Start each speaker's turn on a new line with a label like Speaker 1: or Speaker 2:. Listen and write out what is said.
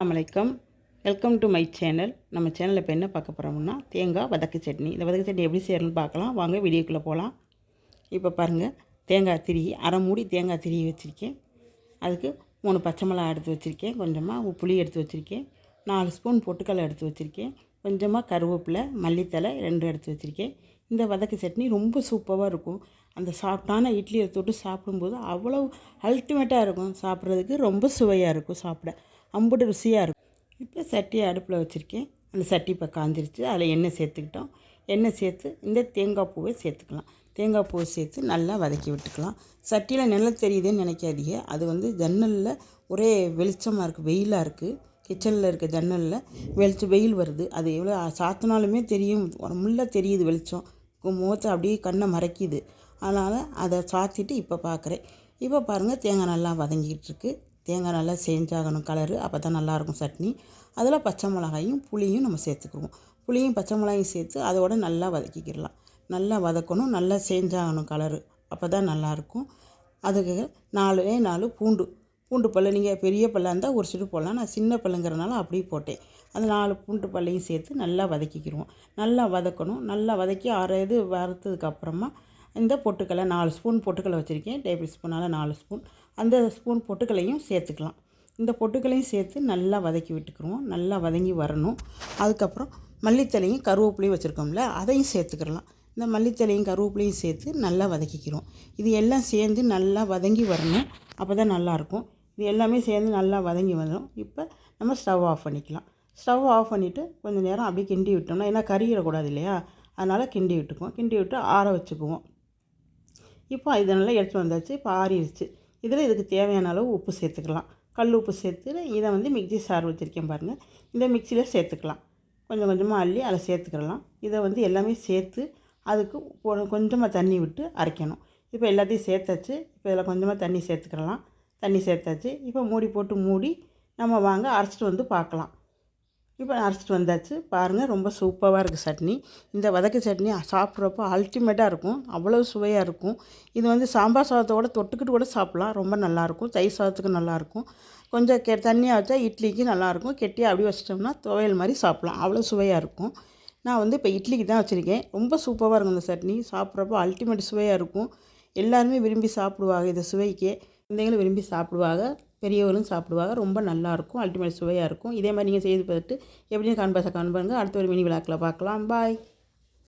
Speaker 1: வணக்கம் welcome to my channel நம்ம சேனலில் இப்போ என்ன பார்க்க போகிறோம்னா தேங்காய் வதக்கு சட்னி. இந்த வதக்கு சட்னி எப்படி செய்யணும்னு பார்க்கலாம். வாங்க வீடியோக்குள்ளே போகலாம் இப்போ பாருங்கள் தேங்காய் திரி அரை மூடி தேங்காய் திரி வச்சுருக்கேன். அதுக்கு மூணு பச்சை மிளகா எடுத்து வச்சுருக்கேன். கொஞ்சமாக புளி எடுத்து வச்சுருக்கேன். நாலு ஸ்பூன் பொட்டுக்கடலை எடுத்து வச்சுருக்கேன். கொஞ்சமாக கருவேப்பிலை மல்லித்தலை ரெண்டு எடுத்து வச்சுருக்கேன். இந்த வதக்கு சட்னி ரொம்ப சூப்பராக இருக்கும். அந்த சாப்பிட்டான இட்லியை தொட்டு சாப்பிடும்போது அவ்வளோ அல்டிமேட்டாக இருக்கும். சாப்பிட்றதுக்கு ரொம்ப சுவையாக இருக்கும் சாப்பிட. அம்புட்டு ருசியாக இருக்கும். இப்போ சட்டியை அடுப்பில் வச்சுருக்கேன். அந்த சட்டி இப்போ காஞ்சிருச்சு. அதில் எண்ணெய் சேர்த்துக்கிட்டோம். எண்ணெய் சேர்த்து இந்த தேங்காய் பூவை சேர்த்துக்கலாம். தேங்காய் பூவை சேர்த்து நல்லா வதக்கி விட்டுக்கலாம். சட்டியில் நிழல் தெரியுதுன்னு நினைக்காதீங்க. அது வந்து ஜன்னலில் ஒரே வெளிச்சமாக இருக்குது. வெயிலாக இருக்குது. கிச்சனில் இருக்க ஜன்னலில் வெளிச்சம் வெயில் வருது. அது எவ்வளோ சாத்தினாலுமே தெரியும். முள்ள தெரியுது வெளிச்சம். முகத்தை அப்படியே கண்ணை மறைக்கிது. அதனால் அதை சாத்திட்டு இப்போ பார்க்குறேன். இப்போ பாருங்கள் தேங்காய் நல்லா வதங்கிட்டு இருக்குது தேங்காய் நல்லா செஞ்சாகணும் கலரு அப்போ தான் நல்லாயிருக்கும் சட்னி. அதில் பச்சை மிளகாயும் புளியும் நம்ம சேர்த்துக்குவோம். புளியும் பச்சை மிளகாயும் சேர்த்து அதோட நல்லா வதக்கிக்கிடலாம். நல்லா வதக்கணும் நல்லா செஞ்சாகணும் கலரு அப்போ தான் நல்லாயிருக்கும். அதுக்கு நாலே நாலு பூண்டு. பூண்டு பல்லு நீங்கள் பெரிய பல்லாக இருந்தால் ஒரு சிட்டு போடலாம். நான் சின்ன பல்லுங்கிறனால அப்படியே போட்டேன். அந்த நாலு பூண்டு பல்லையும் சேர்த்து நல்லா வதக்கிக்கிடுவோம். நல்லா வதக்கணும். நல்லா வதக்கி அரை இது வறுத்ததுக்கப்புறமா இந்த பொட்டுக்கடலை நாலு ஸ்பூன் பொட்டுக்கடலை வச்சுருக்கேன். டேபிள் ஸ்பூனால் நாலு ஸ்பூன். அந்த ஸ்பூன் பொட்டுக்களையும் சேர்த்துக்கலாம். இந்த பொட்டுக்களையும் சேர்த்து நல்லா வதக்கி விட்டுக்குருவோம். நல்லா வதங்கி வரணும். அதுக்கப்புறம் மல்லித்தலையும் கருவேப்பிலையும் வச்சுருக்கோம்ல அதையும் சேர்த்துக்கிடலாம் இந்த மல்லித்தலையும் கருவேப்பிலையும் சேர்த்து நல்லா வதக்கிக்கிறோம். இது எல்லாம் சேர்ந்து நல்லா வதங்கி வரணும். அப்போ தான் நல்லாயிருக்கும். இது எல்லாமே சேர்ந்து நல்லா வதங்கி வரும் இப்போ நம்ம ஸ்டவ் ஆஃப் பண்ணிக்கலாம். ஸ்டவ் ஆஃப் பண்ணிவிட்டு கொஞ்சம் நேரம் அப்படியே கிண்டி விட்டோம்னா ஏன்னா கறியிடக்கூடாது இல்லையா? அதனால் கிண்டி விட்டுக்குவோம். கிண்டி விட்டு ஆற வச்சுக்குவோம். இப்போ இதை நல்லா எடுத்து வந்தாச்சு. இப்போ ஆறிடுச்சு இதில் இதுக்கு தேவையான அளவு உப்பு சேர்த்துக்கலாம். கல் உப்பு சேர்த்து இதை வந்து மிக்சி சார் வச்சுருக்கேன் பாருங்கள் இந்த மிக்சியில் சேர்த்துக்கலாம். கொஞ்சம் கொஞ்சமாக அள்ளி அதில் சேர்த்துக்கலாம் இதை வந்து எல்லாமே சேர்த்து அதுக்கு கொஞ்சமாக தண்ணி விட்டு அரைக்கணும். இப்போ எல்லாத்தையும் சேர்த்தாச்சு. இப்போ இதில் கொஞ்சமாக தண்ணி சேர்த்துக்கலாம் தண்ணி சேர்த்தாச்சு. இப்போ மூடி போட்டு மூடி நம்ம வாங்க அரைச்சிட்டு வந்து பார்க்கலாம். இப்போ அரைச்சிட்டு வந்தாச்சு. பாருங்கள் ரொம்ப சூப்பராக இருக்குது சட்னி. இந்த வதக்கு சட்னி சாப்பிட்றப்போ அல்டிமேட்டாக இருக்கும். அவ்வளோ சுவையாக இருக்கும். இது வந்து சாம்பார் சாதத்தோட தொட்டுக்கிட்டு கூட சாப்பிட்லாம். ரொம்ப நல்லாயிருக்கும் தயிர் சாதத்துக்கு நல்லாயிருக்கும் கொஞ்சம் கெ தண்ணியாக வச்சா இட்லிக்கு நல்லாயிருக்கும் கெட்டியாக அப்படி வச்சிட்டோம்னா துவையல் மாதிரி சாப்பிட்லாம். அவ்வளோ சுவையாக இருக்கும். நான் வந்து இப்போ இட்லிக்கு தான் வச்சுருக்கேன். ரொம்ப சூப்பராக இருக்கும் இந்த சட்னி. சாப்பிட்றப்போ அல்டிமேட் சுவையாக இருக்கும். எல்லாருமே விரும்பி சாப்பிடுவாங்க இந்த சுவைக்கே. குழந்தைங்களும் விரும்பி சாப்பிடுவாங்க. பெரியவர்களும் சாப்பிடுவாங்க. ரொம்ப நல்லாயிருக்கும். அல்டிமேட் சுவையாக இருக்கும். இதே மாதிரி நீங்கள் செய்து பார்த்துட்டு எப்படியும் காண்பாசை காண்பாருங்க அடுத்த ஒரு மினி விழாக்கில் பார்க்கலாம். பாய்